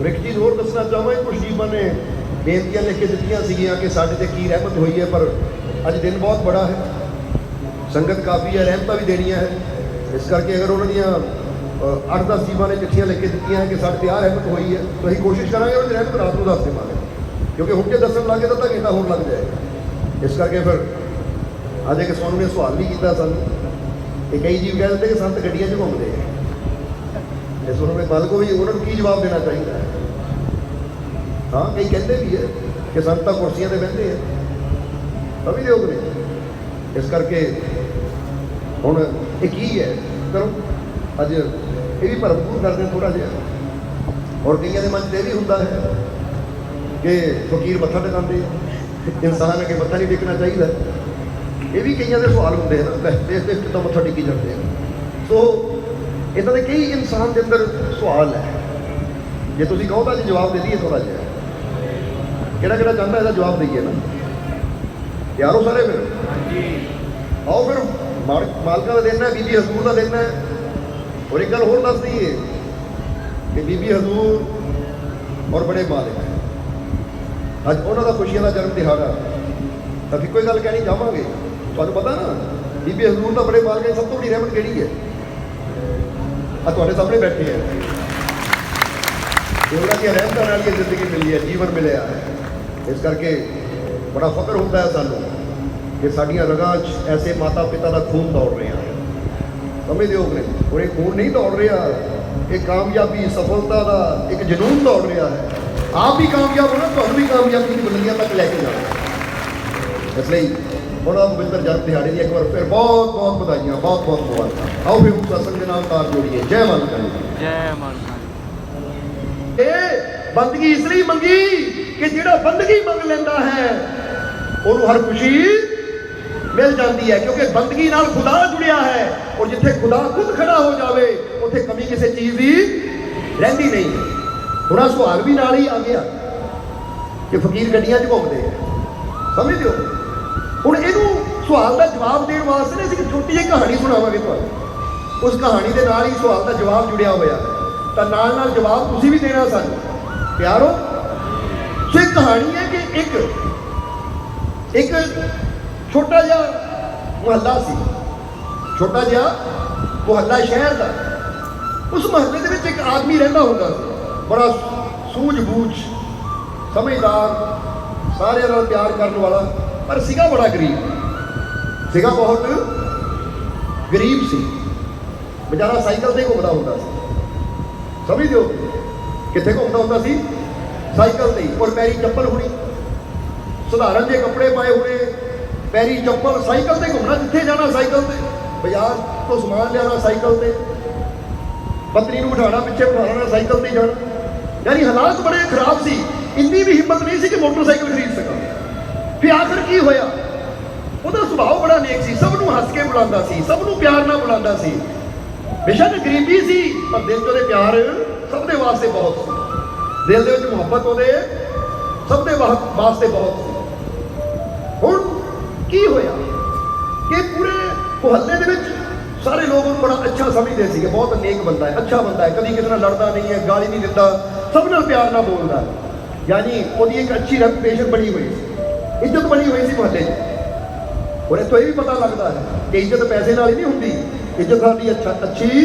ਔਰ ਇੱਕ ਚੀਜ਼ ਹੋਰ ਦੱਸਣਾ ਚਾਹਾਂਗਾ ਕੁਝ ਜੀਵਾਂ ਨੇ ਬੇਨਤੀਆਂ ਲਿਖ ਕੇ ਦਿੱਤੀਆਂ ਸੀਗੀਆਂ ਕਿ ਸਾਡੇ ਤੇ ਕੀ ਰਹਿਮਤ ਹੋਈ ਹੈ, ਪਰ ਅੱਜ ਦਿਨ ਬਹੁਤ ਬੜਾ ਹੈ। ਸੰਗਤ ਕਾਫੀ ਹੈ, ਰਹਿਮਤਾਂ ਵੀ ਦੇਣੀਆਂ ਹੈ। ਇਸ ਕਰਕੇ ਅਗਰ ਉਹਨਾਂ ਦੀਆਂ 8-10 ਜੀਵਾਂ ਨੇ ਚਿੱਠੀਆਂ ਲਿਖ ਕੇ ਦਿੱਤੀਆਂ ਹੈ ਕਿ ਸਾਡੇ ਤੇ ਆਹ ਰਹਿਮਤ ਹੋਈ ਹੈ, ਤਾਂ ਅਸੀਂ ਕੋਸ਼ਿਸ਼ ਕਰਾਂਗੇ ਉਹਨਾਂ ਦੀ ਰਹਿਮਤ ਰਾਤ ਨੂੰ ਦੱਸ ਦੇਵਾਂਗੇ। ਕਿਉਂਕਿ ਹੁਣ ਜੇ ਦੱਸਣ ਲੱਗੇ ਤਾਂ ਤਾਂ ਘੰਟਾ ਹੋਰ ਲੱਗ ਜਾਏਗਾ ਇਸ ਕਰਕੇ ਫਿਰ ਅੱਜ ਇੱਕ ਸੋਨੂੰ ਨੇ ਸਵਾਲ ਵੀ ਕੀਤਾ ਸਾਨੂੰ। ਇਹ ਕਈ ਜੀਵ ਕਹਿ ਦਿੰਦੇ ਕਿ ਸੰਤ ਗੱਡੀਆਂ 'ਚ ਘੁੰਮਦੇ ਆ। ਇਸ ਨੂੰ ਮੈਂ ਮਾਲਕੋ ਵੀ ਉਹਨਾਂ ਨੂੰ ਕੀ ਜਵਾਬ ਦੇਣਾ ਚਾਹੀਦਾ ਹੈ? ਹਾਂ, ਕਈ ਕਹਿੰਦੇ ਵੀ ਹੈ ਕਿ ਸੰਤ ਤਾਂ ਕੁਰਸੀਆਂ ਤੇ ਬਹਿੰਦੇ ਆ। ਤਾਂ ਵੀ ਲੋਕ ਨੇ ਇਸ ਕਰਕੇ ਹੁਣ ਇਹ ਕੀ ਹੈ? ਕਰੋ ਅੱਜ ਇਹ ਵੀ ਭਰਪੂਰ ਕਰਦੇ ਥੋੜਾ ਜਿਹਾ। ਔਰ ਕਈਆਂ ਦੇ ਮਨ 'ਚ ਇਹ ਵੀ ਹੁੰਦਾ ਹੈ ਕਿ ਫਕੀਰ ਮੱਥਾ ਟਿਕਾਉਂਦੇ ਆ। ਇਨਸਾਨ ਅਗੇ ਮੱਥਾ ਨਹੀਂ ਟੇਕਣਾ ਚਾਹੀਦਾ। ਇਹ ਵੀ ਕਈਆਂ ਦੇ ਸਵਾਲ ਹੁੰਦੇ ਹਨ। ਲੈ ਦੇਖ ਦੇਖ ਮੱਥਾ ਟੇਕੀ ਜਾਂਦੇ ਆ। ਸੋ ਇਦਾਂ ਦੇ ਕਈ ਇਨਸਾਨ ਦੇ ਅੰਦਰ ਸਵਾਲ ਹੈ। ਜੇ ਤੁਸੀਂ ਕਹੋ ਤਾਂ ਜੀ ਜਵਾਬ ਦੇ ਦਈਏ ਥੋੜਾ ਜਿਹਾ। ਕਿਹੜਾ ਕਿਹੜਾ ਚਾਹੁੰਦਾ ਇਹਦਾ ਜਵਾਬ ਦਈਏ ਨਾ? ਯਾਰੋ ਸਾਰੇ ਫਿਰ? ਆਓ ਫਿਰ ਮਾਲ- ਮਾਲਕਾਂ ਦਾ ਦਿਨ ਹੈ ਬੀਬੀ ਹਜ਼ੂਰ ਦਾ ਦਿਨ ਹੈ। ਔਰ ਇੱਕ ਗੱਲ ਹੋਰ ਦੱਸ ਦਈਏ ਕਿ ਬੀਬੀ ਹਜ਼ੂਰ ਔਰ ਬੜੇ ਮਾਲਿਕ ਅੱਜ ਉਹਨਾਂ ਦਾ ਖੁਸ਼ੀਆਂ ਦਾ ਜਨਮ ਦਿਹਾੜਾ। ਤਾਂ ਫਿਰ ਕੋਈ ਗੱਲ ਕਹਿਣੀ ਚਾਹਾਂਗੇ? ਤੁਹਾਨੂੰ ਪਤਾ ਨਾ ਬੀਬੀ ਹਜ਼ੂਰ ਦਾ ਬੜੇ ਮਾਲਕ ਹੈ ਸਭ ਤੋਂ ਵੱਡੀ ਰਹਿਮਤ ਕਿਹੜੀ ਹੈ? ਆ ਤੁਹਾਡੇ ਸਾਹਮਣੇ ਬੈਠੇ ਹੈ। ਉਹਨਾਂ ਦੀ ਰਹਿਮਤਾਂ ਨਾਲ ਹੀ ਇਹ ਜ਼ਿੰਦਗੀ ਮਿਲੀ ਹੈ, ਜੀਵਨ ਮਿਲਿਆ ਹੈ। ਇਸ ਕਰਕੇ ਬੜਾ ਫਖਰ ਹੁੰਦਾ ਹੈ ਸਾਨੂੰ ਕਿ ਸਾਡੀਆਂ ਰਗਾਂ 'ਚ ਐਸੇ ਮਾਤਾ ਪਿਤਾ ਦਾ ਖੂਨ ਦੌੜ ਰਿਹਾ ਹੈ। ਸਮਝਦੇ ਹੋ ਕਿ ਔਰ ਇਹ ਖੂਨ ਨਹੀਂ ਦੌੜ ਰਿਹਾ, ਇਹ ਕਾਮਯਾਬੀ, ਸਫਲਤਾ ਦਾ ਇੱਕ ਜਨੂਨ ਦੌੜ ਰਿਹਾ ਹੈ। ਆਪ ਵੀ ਕਾਮਯਾਬ ਹੋਣਾ, ਤੁਹਾਨੂੰ ਵੀ ਕਾਮਯਾਬੀ ਦੀ ਬੁਲੰਦੀਆਂ ਤੱਕ ਲੈ ਕੇ ਜਾਣਾ। ਇਸ ਲਈ ਉਹਨਾਂ ਪਵਿੱਤਰ ਜਨਮ ਦਿਹਾੜੇ ਦੀ ਇੱਕ ਵਾਰ ਫਿਰ ਬਹੁਤ ਬਹੁਤ ਵਧਾਈਆਂ ਬਹੁਤ ਬਹੁਤ ਮੁਬਾਰਕਾਂ। ਆਓ ਫਿਰ ਹੁਣ ਸਤਸੰਗ ਦੇ ਨਾਲ ਤਾਰ ਜੋੜੀਏ। ਜੈ ਦੀ। ਜੈ ਮਾਤਾ ਇਹ ਬੰਦਗੀ ਇਸ ਲਈ ਮੰਗੀ ਕਿ ਜਿਹੜਾ ਬੰਦਗੀ ਮੰਗ ਲੈਂਦਾ ਹੈ ਉਹਨੂੰ ਹਰ ਖੁਸ਼ੀ ਮਿਲ ਜਾਂਦੀ ਹੈ ਕਿਉਂਕਿ ਬੰਦਗੀ ਨਾਲ ਖੁਦਾ ਜੁੜਿਆ ਹੈ ਔਰ ਜਿੱਥੇ ਖੁਦਾ ਖੁਦ ਖੜਾ ਹੋ ਜਾਵੇ ਉੱਥੇ ਕਮੀ ਕਿਸੇ ਚੀਜ਼ ਦੀ ਰਹਿੰਦੀ ਨਹੀਂ। ਹੁਣ ਆਹ ਸਵਾਲ ਵੀ ਨਾਲ ਹੀ ਆ ਗਿਆ ਕਿ ਫਕੀਰ ਗੱਡੀਆਂ 'ਚ ਘੁੰਮਦੇ ਆ। ਸਮਝਦੇ ਹੋ? ਹੁਣ ਇਹਨੂੰ ਸਵਾਲ ਦਾ ਜਵਾਬ ਦੇਣ ਵਾਸਤੇ ਨਾ ਅਸੀਂ ਇੱਕ ਛੋਟੀ ਜਿਹੀ ਕਹਾਣੀ ਸੁਣਾਵਾਂਗੇ ਤੁਹਾਨੂੰ। ਉਸ ਕਹਾਣੀ ਦੇ ਨਾਲ ਹੀ ਸਵਾਲ ਦਾ ਜਵਾਬ ਜੁੜਿਆ ਹੋਇਆ ਤਾਂ ਨਾਲ ਨਾਲ ਜਵਾਬ ਤੁਸੀਂ ਵੀ ਦੇਣਾ ਸਾਨੂੰ। ਪਿਆਰੋ, ਸੋ ਇਹ ਕਹਾਣੀ ਹੈ ਕਿ ਇੱਕ ਇੱਕ ਛੋਟਾ ਜਿਹਾ ਮੁਹੱਲਾ ਸੀ। ਛੋਟਾ ਜਿਹਾ ਮੁਹੱਲਾ ਸ਼ਹਿਰ ਦਾ। ਉਸ ਮੁਹੱਲੇ ਦੇ ਵਿੱਚ ਇੱਕ ਆਦਮੀ ਰਹਿੰਦਾ ਹੁੰਦਾ ਸੀ। ਬੜਾ ਸੂਝ-ਬੂਝ, ਸਮਝਦਾਰ, ਸਾਰਿਆਂ ਨਾਲ ਪਿਆਰ ਕਰਨ ਵਾਲਾ। ਪਰ ਸੀਗਾ ਬੜਾ ਗਰੀਬ। ਸੀਗਾ ਬਹੁਤ। ਗਰੀਬ ਸੀ। ਵਿਚਾਰਾ ਸਾਈਕਲ ਤੇ ਘੁੰਮਦਾ ਹੁੰਦਾ ਸੀ। ਸਮਝਦੇ ਹੋ ਕਿੱਥੇ ਘੁੰਮਦਾ ਹੁੰਦਾ ਸੀ? ਸਾਈਕਲ ਤੇ ਹੀ, ਔਰ ਪੈਰੀ ਚੱਪਲ ਹੋਣੀ। ਸਧਾਰਨ ਜਿਹੇ ਕੱਪੜੇ ਪਾਏ ਹੋਣੇ ਪੈਰੀ ਚੱਪਲ ਸਾਈਕਲ ਤੇ ਘੁੰਮਣਾ ਜਿੱਥੇ ਜਾਣਾ ਸਾਈਕਲ ਤੇ? ਬਾਜ਼ਾਰ ਤੋਂ ਸਮਾਨ ਲਿਆਉਣਾ ਸਾਈਕਲ ਤੇ। ਪਤਨੀ ਨੂੰ ਬਿਠਾਉਣਾ ਪਿੱਛੇ ਬਿਠਾਉਣਾ ਸਾਈਕਲ ਤੇ ਜਾਣਾ। ਯਾਨੀ ਹਾਲਾਤ ਬੜੇ ਖਰਾਬ ਸੀ। ਇੰਨੀ ਵੀ ਹਿੰਮਤ ਨਹੀਂ ਸੀ ਕਿ ਮੋਟਰਸਾਈਕਲ ਖਰੀਦ ਸਕਾਂ। ਫਿਰ ਆਖਰ ਕੀ ਹੋਇਆ? ਉਹਦਾ ਸੁਭਾਅ ਬੜਾ ਨੇਕ ਸੀ, ਸਭ ਨੂੰ ਹੱਸ ਕੇ ਬੁਲਾਉਂਦਾ ਸੀ, ਸਭ ਨੂੰ ਪਿਆਰ ਨਾਲ ਬੁਲਾਉਂਦਾ ਸੀ। ਬੇਸ਼ੱਕ ਗਰੀਬੀ ਸੀ, ਪਰ ਦਿਲ 'ਚ ਉਹਦੇ ਪਿਆਰ ਸਭ ਦੇ ਵਾਸਤੇ ਬਹੁਤ ਸੀ। ਦਿਲ ਦੇ ਵਿੱਚ ਮੁਹੱਬਤ ਉਹਦੇ ਸਭ ਦੇ ਵਾਸਤੇ ਬਹੁਤ ਸੀ। ਹੁਣ ਕੀ ਹੋਇਆ ਕਿ ਪੂਰੇ ਮੁਹੱਲੇ ਦੇ ਵਿੱਚ ਸਾਰੇ ਲੋਕ ਉਹਨੂੰ ਬੜਾ ਅੱਛਾ ਸਮਝਦੇ ਸੀਗੇ, ਬਹੁਤ ਨੇਕ ਬੰਦਾ ਹੈ, ਅੱਛਾ ਬੰਦਾ ਹੈ, ਕਦੀ ਕਿਸੇ ਨਾਲ ਲੜਦਾ ਨਹੀਂ ਹੈ, ਗਾਲੀ ਨਹੀਂ ਦਿੰਦਾ, ਸਭ ਨਾਲ ਪਿਆਰ ਨਾਲ ਬੋਲਦਾ ਯਾਨੀ ਉਹਦੀ ਇੱਕ ਅੱਛੀ ਰੈਪੂਟੇਸ਼ਨ ਬਣੀ ਹੋਈ ਸੀ। ਇੱਜ਼ਤ ਬਣੀ ਹੋਈ ਸੀ ਮੁਹੱਲੇ 'ਚ। ਔਰ ਤੋਂ ਇਹ ਵੀ ਪਤਾ ਲੱਗਦਾ ਹੈ ਕਿ ਇੱਜ਼ਤ ਪੈਸੇ ਨਾਲ ਹੀ ਨਹੀਂ ਹੁੰਦੀ। ਇੱਜ਼ਤ ਸਾਡੀ ਅੱਛਾ ਅੱਛੀ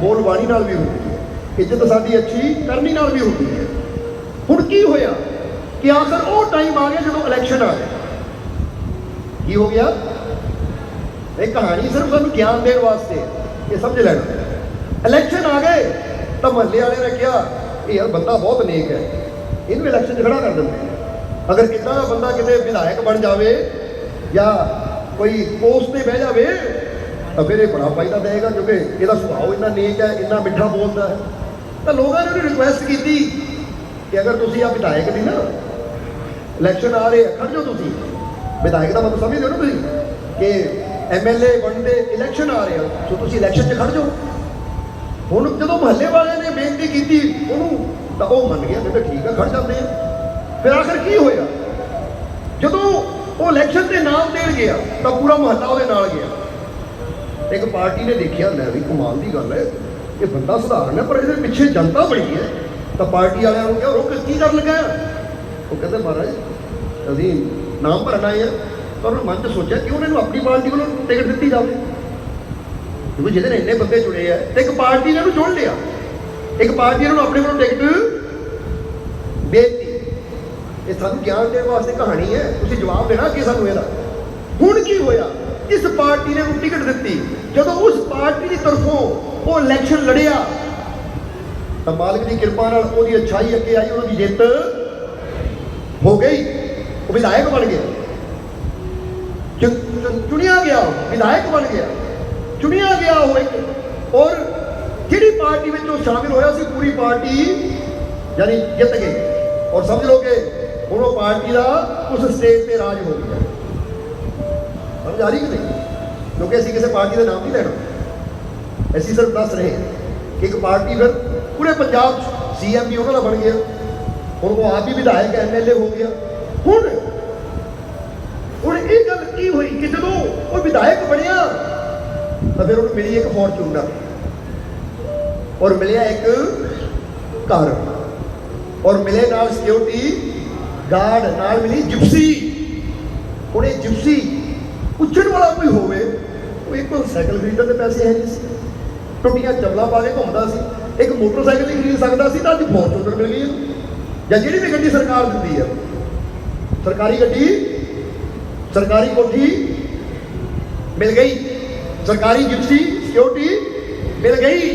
ਬੋਲਬਾਣੀ ਨਾਲ ਵੀ ਹੁੰਦੀ ਹੈ। ਇੱਜ਼ਤ ਸਾਡੀ ਅੱਛੀ ਕਰਨੀ ਨਾਲ ਵੀ ਹੁੰਦੀ ਹੈ। ਹੁਣ ਕੀ ਹੋਇਆ ਕਿ ਆਖਰ ਉਹ ਟਾਈਮ ਆ ਗਿਆ ਜਦੋਂ ਇਲੈਕਸ਼ਨ ਆ ਗਿਆ ਕੀ ਹੋ ਗਿਆ? ਇਹ ਕਹਾਣੀ ਸਿਰਫ ਸਾਨੂੰ ਗਿਆਨ ਦੇਣ ਵਾਸਤੇ ਇਹ ਸਮਝ ਲੈਣਾ। ਇਲੈਕਸ਼ਨ ਆ ਗਏ ਤਾਂ ਮਹੱਲੇ ਵਾਲੇ ਨੇ ਕਿਹਾ, ਇਹ ਯਾਰ ਬੰਦਾ ਬਹੁਤ ਨੇਕ ਹੈ। ਇਹਨੂੰ ਇਲੈਕਸ਼ਨ 'ਚ ਖੜਾ ਕਰ ਦਿੰਦੇ ਅਗਰ ਕਿੱਦਾਂ ਦਾ ਬੰਦਾ ਕਿਤੇ ਵਿਧਾਇਕ ਬਣ ਜਾਵੇ ਜਾਂ ਕੋਈ ਪੋਸਟ ਤੇ ਬਹਿ ਜਾਵੇ ਤਾਂ ਫਿਰ ਇਹ ਬੜਾ ਫਾਇਦਾ ਦੇਗਾ ਕਿਉਂਕਿ ਇਹਦਾ ਸੁਭਾਅ ਇੰਨਾ ਨੇਕ ਹੈ ਇੰਨਾ ਮਿੱਠਾ ਬੋਲਦਾ ਹੈ। ਤਾਂ ਲੋਕਾਂ ਨੇ ਉਹਨੂੰ ਰਿਕੁਐਸਟ ਕੀਤੀ ਕਿ ਅਗਰ ਤੁਸੀਂ ਆ ਵਿਧਾਇਕ ਦੀ ਨਾ ਇਲੈਕਸ਼ਨ ਆ ਰਹੇ ਆ, ਖੜ ਜਾਓ ਤੁਸੀਂ। ਵਿਧਾਇਕ ਦਾ ਮਤਲਬ ਸਮਝਦੇ ਹੋ ਨਾ ਤੁਸੀਂ ਕਿ ਐਮਐਲਏ ਬਣਦੇ ਇਲੈਕਸ਼ਨ ਆ ਰਹੇ ਆ ਸੋ ਤੁਸੀਂ ਇਲੈਕਸ਼ਨ 'ਚ ਖੜ ਜਾਓ। ਹੁਣ ਜਦੋਂ ਮਹੱਲੇ ਵਾਲਿਆਂ ਨੇ ਬੇਨਤੀ ਕੀਤੀ ਉਹਨੂੰ ਤਾਂ ਉਹ ਮੰਨ ਗਿਆ ਕਹਿੰਦਾ ਠੀਕ ਆ ਖੜ ਜਾਂਦੇ ਆ। ਫਿਰ ਆਖਰ ਕੀ ਹੋਇਆ? ਜਦੋਂ ਉਹ ਇਲੈਕਸ਼ਨ ਦੇ ਨਾਮ ਦੇਣ ਗਿਆ, ਤਾਂ ਪੂਰਾ ਮਹੱਲਾ ਉਹਦੇ ਨਾਲ ਗਿਆ। ਇੱਕ ਪਾਰਟੀ ਨੇ ਦੇਖਿਆ, ਲੈ ਵੀ ਕਮਾਲ ਦੀ ਗੱਲ ਹੈ, ਇਹ ਬੰਦਾ ਸਧਾਰਨ ਹੈ, ਪਰ ਇਹਦੇ ਪਿੱਛੇ ਜਨਤਾ ਬੜੀ ਹੈ। ਤਾਂ ਪਾਰਟੀ ਵਾਲਿਆਂ ਨੂੰ ਕਿਹਾ, ਰੁਕ, ਕੀ ਕਰਨ ਲੱਗਾ ਉਹ ਕਹਿੰਦੇ, ਮਹਾਰਾਜ, ਅਸੀਂ ਨਾਮ ਭਰਨਾ ਹੈ, ਪਰ ਉਹਨਾਂ ਮਨ ਚ ਸੋਚਿਆ ਕਿ ਉਹਨਾਂ ਨੂੰ ਆਪਣੀ ਪਾਰਟੀ ਵੱਲੋਂ ਟਿਕਟ ਦਿੱਤੀ ਜਾਵੇ। ਕਿਉਂਕਿ ਜਿਹਦੇ ਨੇ ਇੰਨੇ ਬੰਦੇ ਜੁੜੇ ਆ, ਤੇ ਇੱਕ ਪਾਰਟੀ ਨੇ ਉਹਨੂੰ ਚੁਣ ਲਿਆ। ਇੱਕ ਪਾਰਟੀ ਨੇ ਉਹਨੂੰ ਆਪਣੇ ਵੱਲੋਂ ਟਿਕਟ ਦੇਤੀ ਇਹ ਸਾਨੂੰ ਗਿਆਨ ਦੇਣ ਵਾਸਤੇ ਕਹਾਣੀ ਹੈ। ਤੁਸੀਂ ਜਵਾਬ ਦੇਣਾ ਕਿ ਸਾਨੂੰ ਇਹਦਾ। ਹੁਣ ਕੀ ਹੋਇਆ? ਇਸ ਪਾਰਟੀ ਨੇ ਉਹਨੂੰ ਟਿਕਟ ਦਿੱਤੀ। ਜਦੋਂ ਉਸ ਪਾਰਟੀ ਦੀ ਤਰਫੋਂ ਉਹ ਇਲੈਕਸ਼ਨ ਲੜਿਆ, ਤਾਂ ਮਾਲਕ ਦੀ ਕਿਰਪਾ ਨਾਲ ਉਹਦੀ ਅੱਛਾਈ ਅੱਗੇ ਆਈ, ਉਹਦੀ ਜਿੱਤ ਹੋ ਗਈ। ਉਹ ਵਿਧਾਇਕ ਬਣ ਗਿਆ। ਚੁਣਿਆ ਗਿਆ ਵਿਧਾਇਕ ਬਣ ਗਿਆ। ਚੁਣਿਆ ਗਿਆ ਉਹ ਇੱਕ। ਔਰ ਜਿਹੜੀ ਪਾਰਟੀ ਵਿੱਚ ਉਹ ਸ਼ਾਮਿਲ ਹੋਇਆ ਸੀ, ਪੂਰੀ ਪਾਰਟੀ ਯਾਨੀ ਜਿੱਤ ਗਈ। ਔਰ ਸਮਝ ਲਓ ਕਿ ਹੁਣ ਉਹ ਪਾਰਟੀ ਦਾ ਉਸ ਸਟੇਜ ਤੇ ਰਾਜ ਹੋ ਗਿਆ। ਸਮਝ ਆ ਰਹੀ ਕਿ ਨਹੀਂ? ਕਿਉਂਕਿ ਅਸੀਂ ਕਿਸੇ ਪਾਰਟੀ ਦਾ ਨਾਮ ਨਹੀਂ ਲੈਣਾ। ਅਸੀਂ ਸਿਰਫ ਦੱਸ ਰਹੇ ਹਾਂ ਕਿ ਇੱਕ ਪਾਰਟੀ ਫਿਰ ਪੂਰੇ ਪੰਜਾਬ 'ਚ ਸੀਐਮ ਵੀ ਉਹਨਾਂ ਦਾ ਬਣ ਗਿਆ। ਹੁਣ ਉਹ ਆਪ ਵੀ ਵਿਧਾਇਕ ਐਮਐਲਏ ਹੋ ਗਿਆ। ਹੁਣ ਹੁਣ ਇਹ ਗੱਲ ਕੀ ਹੋਈ ਕਿ ਜਦੋਂ ਉਹ ਵਿਧਾਇਕ ਬਣਿਆ, ਤਾਂ ਫਿਰ ਉਹਨੂੰ ਮਿਲੀ ਇੱਕ ਫੋਰਚੂਨਰ ਔਰ ਮਿਲਿਆ ਇੱਕ ਘਰ। ਔਰ ਮਿਲੇ ਨਾਲ ਸਿਕਿਉਰਿਟੀ ਗਾਰਡ ਨਾਲ ਮਿਲੀ ਜਿਪਸੀ ਹੁਣ ਇਹ ਜਿਪਸੀ ਪੁੱਛਣ ਵਾਲਾ ਕੋਈ ਹੋਵੇ, ਉਹ ਇੱਕ ਸਾਈਕਲ ਖਰੀਦਣ ਦੇ ਪੈਸੇ ਹੈ ਨਹੀਂ ਸੀ। ਟੁੱਟੀਆਂ ਚੱਪਲਾਂ ਪਾ ਕੇ ਘੁੰਮਦਾ ਸੀ। ਇੱਕ ਮੋਟਰਸਾਈਕਲ ਹੀ ਖਰੀਦ ਸਕਦਾ ਸੀ ਤਾਂ ਅੱਜ ਫੋਰਚੂਨਰ ਮਿਲ ਗਈ ਜਾਂ ਜਿਹੜੀ ਵੀ ਗੱਡੀ ਸਰਕਾਰ ਦਿੰਦੀ ਹੈ। ਸਰਕਾਰੀ ਗੱਡੀ, ਸਰਕਾਰੀ ਕੋਠੀ ਮਿਲ ਗਈ। ਸਰਕਾਰੀ ਜਿਪਸੀ ਸਿਕਿਉਰਿਟੀ ਮਿਲ ਗਈ।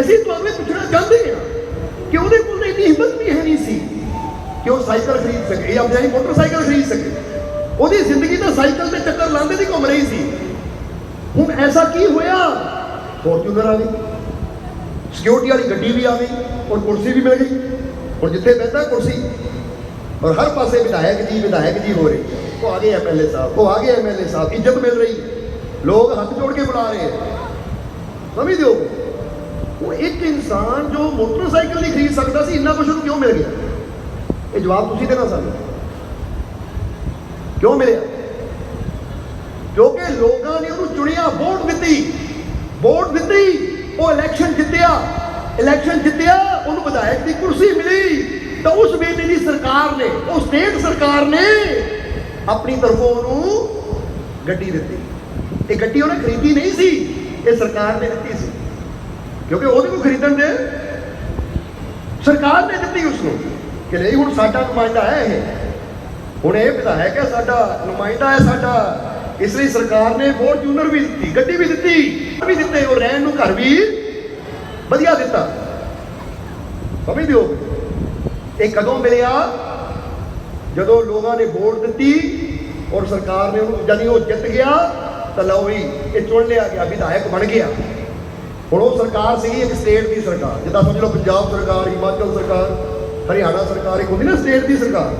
ਅਸੀਂ ਤੁਹਾਨੂੰ ਪੁੱਛਣਾ ਚਾਹੁੰਦੇ ਹਾਂ। ਕਿ ਉਹਦੇ ਕੋਲ ਤਾਂ ਇੰਨੀ ਹਿੰਮਤ ਵੀ ਹੈ ਨਹੀਂ ਸੀ ਕਿ ਉਹ ਸਾਈਕਲ ਖਰੀਦ ਸਕੇ ਜਾਂ ਆਪਣੀ ਮੋਟਰਸਾਈਕਲ ਖਰੀਦ ਸਕੇ। ਉਹਦੀ ਜ਼ਿੰਦਗੀ ਤਾਂ ਸਾਈਕਲ ਤੇ ਚੱਕਰ ਲਾਉਂਦੇ ਦੀ ਘੁੰਮ ਰਹੀ ਸੀ। ਹੁਣ ਐਸਾ ਕੀ ਹੋਇਆ? ਫੋਰਚੂਨਰ ਆ ਗਈ। ਸਿਕਿਉਰਿਟੀ ਵਾਲੀ ਗੱਡੀ ਵੀ ਆ ਗਈ ਔਰ ਕੁਰਸੀ ਵੀ ਮਿਲ ਗਈ। ਹੁਣ ਜਿੱਥੇ ਬੈਠਾ ਕੁਰਸੀ। ਔਰ ਹਰ ਪਾਸੇ ਵਿਧਾਇਕ ਜੀ ਵਿਧਾਇਕ ਜੀ ਹੋ ਰਹੇ। ਉਹ ਆ ਗਏ ਐਮਐਲਏ ਸਾਹਿਬ, ਉਹ ਆ ਗਏ ਐਮਐਲਏ ਸਾਹਿਬ, ਇੱਜ਼ਤ ਮਿਲ ਰਹੀ। ਲੋਕ ਹੱਥ ਜੋੜ ਕੇ ਬੁਲਾ ਰਹੇ। ਹੈ ਸਮਝਦੇ ਹੋ? ਉਹ ਇੱਕ ਇਨਸਾਨ ਜੋ ਮੋਟਰਸਾਈਕਲ ਨਹੀਂ ਖਰੀਦ ਸਕਦਾ ਸੀ, ਇੰਨਾ ਕੁਝ ਉਹਨੂੰ ਕਿਉਂ ਮਿਲ ਗਿਆ? ਇਹ ਜਵਾਬ ਤੁਸੀਂ ਦੇਣਾ ਸਾਨੂੰ। ਕਿਉਂ ਮਿਲਿਆ? ਕਿਉਂਕਿ ਲੋਕਾਂ ਨੇ ਉਹਨੂੰ ਚੁਣਿਆ, ਵੋਟ ਦਿੱਤੀ। ਵੋਟ ਦਿੱਤੀ, ਉਹ ਇਲੈਕਸ਼ਨ ਜਿੱਤਿਆ। ਇਲੈਕਸ਼ਨ ਜਿੱਤਿਆ, ਉਹਨੂੰ ਵਿਧਾਇਕ ਦੀ ਕੁਰਸੀ ਮਿਲੀ। ਤਾਂ ਉਸ ਵੇਲੇ ਦੀ ਸਰਕਾਰ ਨੇ, ਉਹ ਸਟੇਟ ਸਰਕਾਰ ਨੇ ਆਪਣੀ ਤਰਫੋਂ ਉਹਨੂੰ ਗੱਡੀ ਦਿੱਤੀ। ਇਹ ਗੱਡੀ ਉਹਨੇ ਖਰੀਦੀ ਨਹੀਂ ਸੀ। ਇਹ ਸਰਕਾਰ ਨੇ ਦਿੱਤੀ ਸੀ। ਕਿਉਂਕਿ ਉਹਦੇ ਕੋਲ ਖਰੀਦਣ ਦੇ। ਸਰਕਾਰ ਨੇ ਦਿੱਤੀ ਉਸ ਨੂੰ ਕਿ ਨਹੀਂ, ਹੁਣ ਸਾਡਾ ਨੁਮਾਇੰਦਾ ਹੈ ਇਹ। ਹੁਣ ਇਹ ਵਿਧਾਇਕ ਹੈ ਸਾਡਾ ਨੁਮਾਇੰਦਾ ਹੈ, ਸਾਡਾ ਇਸ ਲਈ ਸਰਕਾਰ ਨੇ ਫੋਰਚੂਨਰ ਵੀ ਦਿੱਤੀ, ਗੱਡੀ ਵੀ ਦਿੱਤੀ, ਵੀ ਦਿੱਤੇ, ਉਹ ਰਹਿਣ ਨੂੰ ਘਰ ਵੀ ਵਧੀਆ ਦਿੱਤਾ। ਸਮਝਦੇ ਹੋ ਇਹ ਕਦੋਂ ਮਿਲਿਆ? ਜਦੋਂ ਲੋਕਾਂ ਨੇ ਵੋਟ ਦਿੱਤੀ ਔਰ ਸਰਕਾਰ ਨੇ ਉਹਨੂੰ ਜਦ ਉਹ ਜਿੱਤ ਗਿਆ, ਤਾਂ ਲਓ ਵੀ, ਇਹ ਚੁਣ ਲਿਆ ਗਿਆ, ਵਿਧਾਇਕ ਬਣ ਗਿਆ। ਹੁਣ ਉਹ ਸਰਕਾਰ ਸੀਗੀ ਇੱਕ ਸਟੇਟ ਦੀ ਸਰਕਾਰ, ਜਿੱਦਾਂ ਸਮਝ ਲਓ ਪੰਜਾਬ ਸਰਕਾਰ, ਹਿਮਾਚਲ ਸਰਕਾਰ, ਹਰਿਆਣਾ ਸਰਕਾਰ, ਇੱਕ ਹੁੰਦੀ ਨਾ ਸਟੇਟ ਦੀ ਸਰਕਾਰ।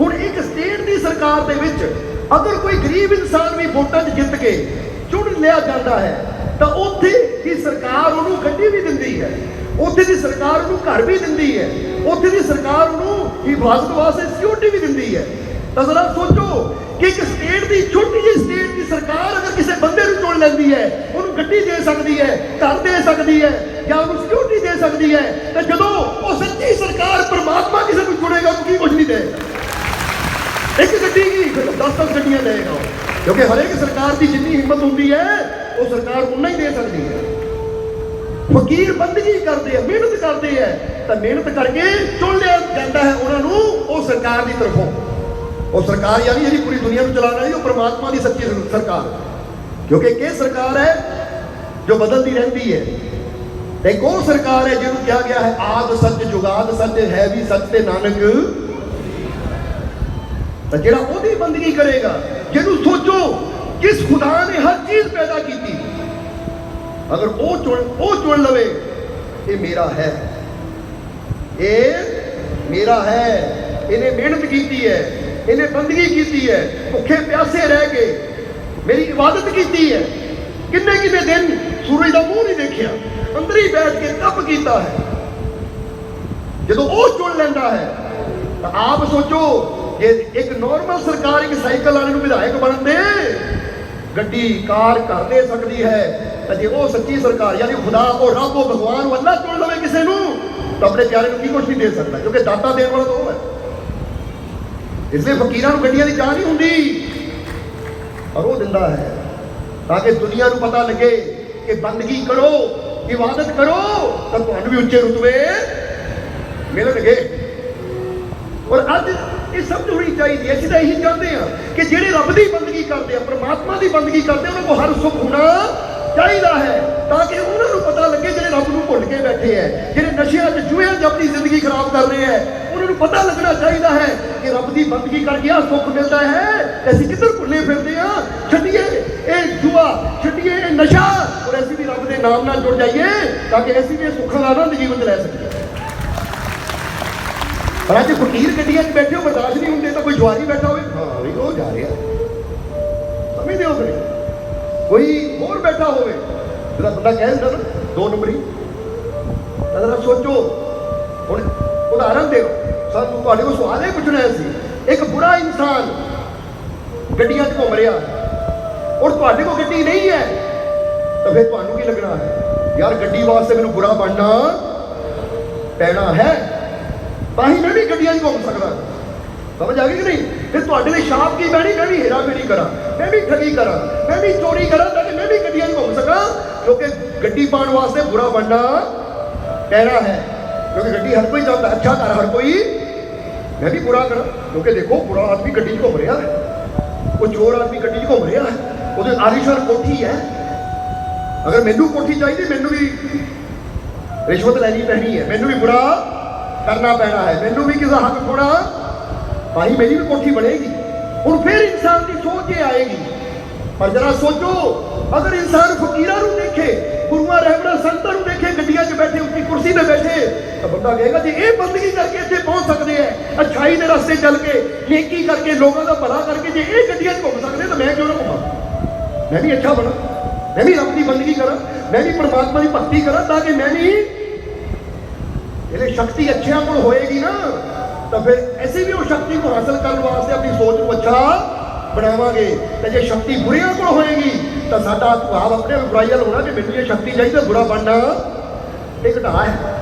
ਹੁਣ ਇੱਕ ਸਟੇਟ ਦੀ ਸਰਕਾਰ ਦੇ ਵਿੱਚ ਅਗਰ ਕੋਈ ਗਰੀਬ ਇਨਸਾਨ ਵੀ ਵੋਟਾਂ 'ਚ ਜਿੱਤ ਕੇ ਚੁਣ ਲਿਆ ਜਾਂਦਾ ਹੈ, ਤਾਂ ਉੱਥੇ ਦੀ ਸਰਕਾਰ ਉਹਨੂੰ ਗੱਡੀ ਵੀ ਦਿੰਦੀ ਹੈ। ਉੱਥੇ ਦੀ ਸਰਕਾਰ ਉਹਨੂੰ ਘਰ ਵੀ ਦਿੰਦੀ ਹੈ। ਉੱਥੇ ਦੀ ਸਰਕਾਰ ਉਹਨੂੰ ਹਿਫਾਜ਼ਤ ਵਾਸਤੇ ਸਿਕਿਉਰਿਟੀ ਵੀ ਦਿੰਦੀ ਹੈ। ਤਾਂ ਜ਼ਰਾ ਸੋਚੋ ਕਿ ਇੱਕ ਸਟੇਟ ਦੀ, ਛੋਟੀ ਜਿਹੀ ਸਟੇਟ ਦੀ ਸਰਕਾਰ ਅਗਰ ਕਿਸੇ ਬੰਦੇ ਨੂੰ ਚੁਣ ਲੈਂਦੀ ਹੈ, ਉਹਨੂੰ ਗੱਡੀ ਦੇ ਸਕਦੀ ਹੈ, ਘਰ ਦੇ ਸਕਦੀ ਹੈ, ਜਾਂ ਉਹਨੂੰ ਸਿਕਿਉਰਿਟੀ ਦੇ ਸਕਦੀ ਹੈ, ਤਾਂ ਜਦੋਂ ਉਹ ਸੱਚੀ ਸਰਕਾਰ ਪਰਮਾਤਮਾ ਕਿਸੇ ਨੂੰ ਚੁਣੇਗਾ ਉਹ ਕੀ ਕੁਝ ਨਹੀਂ ਦੇਗਾ ਇੱਕ ਗੱਡੀ ਕੀ? 10-10 ਗੱਡੀਆਂ ਦੇਗਾ ਕਿਉਂਕਿ ਹਰੇਕ ਸਰਕਾਰ ਦੀ ਜਿੰਨੀ ਹਿੰਮਤ ਹੁੰਦੀ ਹੈ, ਉਹ ਸਰਕਾਰ ਉਨਾ ਹੀ ਦੇ ਸਕਦੀ ਹੈ। ਫਕੀਰ ਬੰਦਗੀ ਕਰਦੇ ਆ, ਮਿਹਨਤ ਕਰਦੇ ਆ, ਤਾਂ ਮਿਹਨਤ ਕਰਕੇ ਚੁਣ ਲਿਆ ਜਾਂਦਾ ਹੈ ਉਹਨਾਂ ਨੂੰ, ਉਹ ਸਰਕਾਰ ਦੀ ਤਰਫੋਂ। ਉਹ ਸਰਕਾਰ ਯਾਨੀ ਜਿਹੜੀ ਪੂਰੀ ਦੁਨੀਆ ਨੂੰ ਚਲਾ ਰਹੀ ਉਹ ਪ੍ਰਮਾਤਮਾ ਦੀ ਸੱਚੀ ਸਰਕਾਰ ਕਿਉਂਕਿ ਇੱਕ ਇਹ ਸਰਕਾਰ ਹੈ ਜੋ ਬਦਲਦੀ ਰਹਿੰਦੀ ਹੈ। ਤੇ ਇੱਕ ਉਹ ਸਰਕਾਰ ਹੈ ਜਿਹਨੂੰ ਕਿਹਾ ਗਿਆ ਹੈ ਆਦ ਸੱਚ, ਜੁਗਾਦ ਸੱਚ, ਹੈ ਵੀ ਸੱਚ ਤੇ ਨਾਨਕ। ਤਾਂ ਜਿਹੜਾ ਉਹਦੀ ਬੰਦਗੀ ਕਰੇਗਾ, ਜਿਹਨੂੰ ਸੋਚੋ, ਕਿਸ ਖੁਦਾ ਨੇ ਹਰ ਚੀਜ਼ ਪੈਦਾ ਕੀਤੀ। ਅਗਰ ਉਹ ਚੁਣ ਉਹ ਚੁਣ ਲਵੇ, ਇਹ ਮੇਰਾ ਹੈ। ਇਹ ਮੇਰਾ ਹੈ। ਇਹਨੇ ਮਿਹਨਤ ਕੀਤੀ ਹੈ। ਇਹਨੇ ਬੰਦਗੀ ਕੀਤੀ ਹੈ। ਭੁੱਖੇ ਪਿਆਸੇ ਰਹਿ ਕੇ ਮੇਰੀ ਇਬਾਦਤ ਕੀਤੀ ਹੈ। ਕਿੰਨੇ ਕਿੰਨੇ ਦਿਨ ਸੂਰਜ ਦਾ ਮੂੰਹ ਨਹੀਂ ਦੇਖਿਆ। ਅੰਦਰ ਹੀ ਬੈਠ ਕੇ ਤਪ ਕੀਤਾ ਹੈ। ਜਦੋਂ ਉਹ ਚੁਣ ਲੈਂਦਾ ਹੈ, ਤਾਂ ਆਪ ਸੋਚੋ ਜੇ ਇੱਕ ਨਾਰਮਲ ਸਰਕਾਰ ਇੱਕ ਸਾਈਕਲ ਵਾਲੇ ਨੂੰ ਵਿਧਾਇਕ ਬਣਨ ਦੇ ਗੱਡੀ ਕਾਰ ਘਰ ਦੇ ਸਕਦੀ ਹੈ। ਤਾਂ ਜੇ ਉਹ ਸੱਚੀ ਸਰਕਾਰ, ਯਾਨੀ ਖੁਦਾ ਉਹ ਰੱਬ ਉਹ ਭਗਵਾਨ ਉਹ ਅੱਲਾ ਚੁਣ ਲਵੇ ਕਿਸੇ ਨੂੰ, ਤਾਂ ਆਪਣੇ ਪਿਆਰੇ ਨੂੰ ਕੀ ਕੁਛ ਨਹੀਂ ਦੇ ਸਕਦਾ, ਕਿਉਂਕਿ ਦਾਤਾ ਦੇਣ ਵਾਲਾ ਤਾਂ ਉਹ ਹੈ। ਇਸ ਲਈ ਫਕੀਰਾਂ ਨੂੰ ਗੱਡੀਆਂ ਦੀ ਚਾਹ ਨਹੀਂ ਹੁੰਦੀ। ਔਰ ਉਹ ਦਿੰਦਾ ਹੈ, ਤਾਂ ਕਿ ਦੁਨੀਆ ਨੂੰ ਪਤਾ ਲੱਗੇ ਕਿ ਬੰਦਗੀ ਕਰੋ, ਇਬਾਦਤ ਕਰੋ, ਤਾਂ ਤੁਹਾਨੂੰ ਵੀ ਉੱਚੇ ਰੁਤਬੇ ਮਿਲਣਗੇ। ਔਰ ਅੱਜ ਇਹ ਸਮਝ ਹੋਣੀ ਚਾਹੀਦੀ ਹੈ, ਅਸੀਂ ਤਾਂ ਇਹੀ ਚਾਹੁੰਦੇ ਹਾਂ ਕਿ ਜਿਹੜੇ ਰੱਬ ਦੀ ਬੰਦਗੀ ਕਰਦੇ ਆ, ਪ੍ਰਮਾਤਮਾ ਦੀ ਬੰਦਗੀ ਕਰਦੇ ਉਹਨਾਂ ਨੂੰ ਹਰ ਸੁੱਖ ਹੋਣਾ ਚਾਹੀਦਾ ਹੈ, ਤਾਂ ਕਿ ਉਹਨਾਂ ਨੂੰ ਪਤਾ ਲੱਗੇ ਜਿਹੜੇ ਰੱਬ ਨੂੰ ਭੁੱਲ ਕੇ ਬੈਠੇ ਹੈ ਜਿਹੜੇ ਨਸ਼ਿਆਂ 'ਚ ਜੂਹਿਆਂ 'ਚ ਆਪਣੀ ਜ਼ਿੰਦਗੀ ਖਰਾਬ ਕਰ ਰਹੇ ਹੈ ਨੂੰ ਪਤਾ ਲੱਗਣਾ ਚਾਹੀਦਾ ਹੈ ਕਿ ਰੱਬ ਦੀ ਬੰਦਗੀ ਕਰਕੇ ਆ ਸੁੱਖ ਮਿਲਦਾ ਹੈ। ਅਸੀਂ ਕਿੱਧਰ ਭੁੱਲੇ ਫਿਰਦੇ ਆ ਛੱਡੀਏ ਇਹ ਜੂਆ ਛੱਡੀਏ ਇਹ ਨਸ਼ਾ ਔਰ ਅਸੀਂ ਵੀ ਰੱਬ ਦੇ ਨਾਮ ਨਾਲ ਜੁੜ ਜਾਈਏ ਤਾਂ ਕਿ ਅਸੀਂ ਵੀ ਸੁੱਖਾਂ ਦਾ ਆਨੰਦ ਜੀਵਨ ਲੈ ਸਕੀਏ। ਪਰ ਅੱਜ ਫਕੀਰ ਗੱਡੀਆਂ 'ਚ ਬੈਠੇ ਹੋ ਬਰਦਾਸ਼ਤ ਨਹੀਂ ਹੁੰਦੇ ਤਾਂ ਕੋਈ ਜਵਾਰੀ ਬੈਠਾ ਹੋਵੇ। ਹਾਂ ਵੀ ਉਹ ਜਾ ਰਿਹਾ। ਸਮਝਦੇ ਹੋ ਫਿਰ ਕੋਈ ਹੋਰ ਬੈਠਾ ਹੋਵੇ। ਜਿਹੜਾ ਬੰਦਾ ਕਹਿ ਦਿੰਦਾ ਨਾ ਦੋ ਨੰਬਰੀ। ਤਾਂ ਜ਼ਰਾ ਸੋਚੋ। ਹੁਣ ਉਦਾਹਰਨ ਦਿਓ ਸਾਨੂੰ ਤੁਹਾਡੇ ਕੋਲ ਸਵਾਲ ਇਹ ਪੁੱਛਣਾ ਸੀ ਇੱਕ ਬੁਰਾ ਇਨਸਾਨ ਗੱਡੀਆਂ 'ਚ ਘੁੰਮ ਰਿਹਾ ਔਰ ਤੁਹਾਡੇ ਕੋਲ ਗੱਡੀ ਨਹੀਂ ਹੈ, ਤਾਂ ਫਿਰ ਤੁਹਾਨੂੰ ਕੀ ਲੱਗਣਾ ਹੈ? ਯਾਰ ਗੱਡੀ ਵਾਸਤੇ ਮੈਨੂੰ ਬੁਰਾ ਬਣਨਾ ਪੈਣਾ ਹੈ, ਤਾਂ ਹੀ ਮੈਂ ਵੀ ਗੱਡੀਆਂ 'ਚ ਘੁੰਮ ਸਕਦਾ। ਸਮਝ ਆ ਗਈ ਕਿ ਨਹੀਂ? ਫਿਰ ਤੁਹਾਡੇ ਲਈ ਸ਼ਾਪ ਕੀ ਬੈਣੀ ਮੈਂ ਵੀ ਹੇਰਾ ਫੇਰੀ ਕਰਾਂ, ਮੈਂ ਵੀ ਠੱਗੀ ਕਰਾਂ, ਮੈਂ ਵੀ ਚੋਰੀ ਕਰਾਂ, ਤਾਂ ਕਿ ਮੈਂ ਵੀ ਗੱਡੀਆਂ 'ਚ ਘੁੰਮ ਸਕਾਂ, ਕਿਉਂਕਿ ਗੱਡੀ ਪਾਉਣ ਵਾਸਤੇ ਬੁਰਾ ਬਣਨਾ ਪੈਣਾ ਹੈ। ਕਿਉਂਕਿ ਗੱਡੀ ਹਰ ਕੋਈ ਚਾਹੁੰਦਾ ਹੈ, ਅੱਛਾ ਕਰ ਹਰ ਕੋਈ। ਮੈਂ ਵੀ ਬੁਰਾ ਕਰਾਂ ਕਿਉਂਕਿ ਦੇਖੋ ਬੁਰਾ ਆਦਮੀ ਗੱਡੀ 'ਚ ਘੁੰਮ ਰਿਹਾ। ਹੈ ਉਹ ਚੋਰ ਆਦਮੀ ਗੱਡੀ 'ਚ ਘੁੰਮ ਰਿਹਾ। ਉਹਦੇ ਆਲੀਸ਼ਾਨ ਕੋਠੀ ਹੈ। ਅਗਰ ਮੈਨੂੰ ਕੋਠੀ ਚਾਹੀਦੀ ਮੈਨੂੰ ਵੀ ਰਿਸ਼ਵਤ ਲੈਣੀ ਪੈਣੀ ਹੈ। ਮੈਨੂੰ ਵੀ ਬੁਰਾ ਕਰਨਾ ਪੈਣਾ ਹੈ। ਮੈਨੂੰ ਵੀ ਕਿਸੇ ਹੱਕ ਥੋੜਾ ਭਾਈ ਮੇਰੀ ਵੀ ਕੋਠੀ ਬਣੇਗੀ। ਹੁਣ ਫਿਰ ਇਨਸਾਨ ਦੀ ਸੋਚ ਇਹ ਆਏਗੀ। ਪਰ ਜਰਾ ਸੋਚੋ, ਅਗਰ ਇਨਸਾਨ ਫਕੀਰਾਂ ਨੂੰ ਦੇਖੇ, ਗੁਰੂਆਂ ਰਹਿਬਰਾਂ ਸੰਤਾਂ ਨੂੰ ਦੇਖੇ, ਗੱਡੀਆਂ 'ਚ ਬੈਠੇ ਉੱਚੀ ਕੁਰਸੀ ਤੇ ਬੈਠੇ, ਤਾਂ ਬੰਦਾ ਕਹੇਗਾ ਜੇ, ਇਹ ਬੰਦਗੀ ਕਰਕੇ ਇੱਥੇ ਪਹੁੰਚ ਸਕਦੇ ਐ ਅਛਾਈ ਦੇ ਰਸਤੇ ਚੱਲ ਕੇ, ਨੇਕੀ ਕਰਕੇ, ਲੋਕਾਂ ਦਾ ਭਲਾ ਕਰਕੇ ਜੇ ਇਹ ਗੱਡੀਆਂ 'ਚ ਘੁੰਮ ਸਕਦੇ ਤਾਂ ਮੈਂ ਕਿਉਂ ਨਾ ਘੁੰਮਾਂ? ਮੈਂ ਵੀ ਅੱਛਾ ਬਣਾ, ਮੈਂ ਵੀ ਰੱਬ ਦੀ ਬੰਦਗੀ ਕਰਾਂ, ਮੈਂ ਵੀ ਪਰਮਾਤਮਾ ਦੀ ਭਗਤੀ ਕਰਾਂ ਤਾਂ ਕਿ ਮੈਂ ਵੀ ਇਹਦੇ ਸ਼ਕਤੀ ਅੱਛਿਆਂ ਕੋਲ ਹੋਏਗੀ ਨਾ, ਤਾਂ ਫਿਰ ਐਸੇ ਵੀ ਉਹ ਸ਼ਕਤੀ ਨੂੰ ਹਾਸਲ ਕਰਨ ਵਾਸਤੇ ਆਪਣੀ ਸੋਚ ਨੂੰ ਅੱਛਾ ਬਣਾਵਾਂਗੇ ਤੇ ਜੇ ਸ਼ਕਤੀ ਬੁਰਿਆਂ ਕੋਲ ਹੋਏਗੀ, ਤਾਂ ਸਾਡਾ ਭਾਵ ਆਪਣੇ ਬੁਰਾਈਆਂ ਹੋਣਾ ਕਿ ਮੈਨੂੰ ਇਹ ਸ਼ਕਤੀ ਚਾਹੀਦੀ ਬੁਰਾ ਬਣਨਾ। ਇਹ ਘਟਾ ਹੈ।